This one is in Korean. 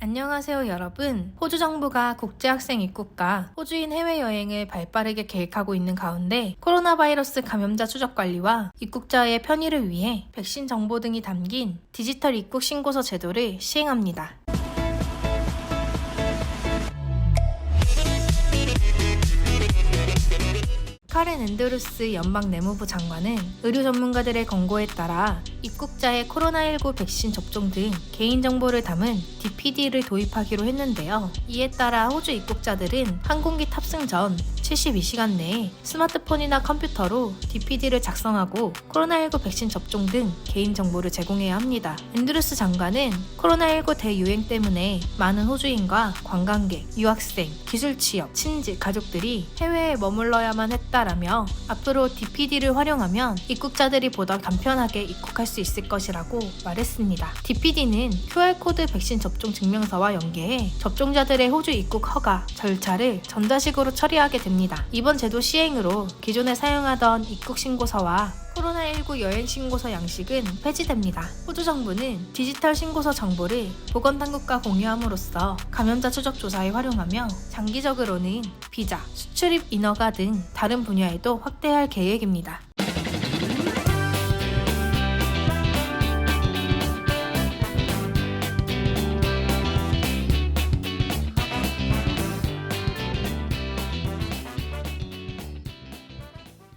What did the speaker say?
안녕하세요 여러분. 호주 정부가 국제학생 입국과 호주인 해외여행을 발빠르게 계획하고 있는 가운데 코로나 바이러스 감염자 추적 관리와 입국자의 편의를 위해 백신 정보 등이 담긴 디지털 입국 신고서 제도를 시행합니다. 카렌 앤드루스 연방 내무부 장관은 의료 전문가들의 권고에 따라 입국자의 코로나19 백신 접종 등 개인정보를 담은 DPD를 도입하기로 했는데요. 이에 따라 호주 입국자들은 항공기 탑승 전 72시간 내에 스마트폰이나 컴퓨터로 DPD를 작성하고 코로나19 백신 접종 등 개인 정보를 제공해야 합니다. 앤드루스 장관은 코로나19 대유행 때문에 많은 호주인과 관광객, 유학생, 기술 취업, 친지, 가족들이 해외에 머물러야만 했다라며 앞으로 DPD를 활용하면 입국자들이 보다 간편하게 입국할 수 있을 것이라고 말했습니다. DPD는 QR코드 백신 접종 증명서와 연계해 접종자들의 호주 입국 허가, 절차를 전자식으로 처리하게 됩니다. 이번 제도 시행으로 기존에 사용하던 입국 신고서와 코로나19 여행 신고서 양식은 폐지됩니다. 호주 정부는 디지털 신고서 정보를 보건당국과 공유함으로써 감염자 추적 조사에 활용하며 장기적으로는 비자, 수출입 인허가 등 다른 분야에도 확대할 계획입니다.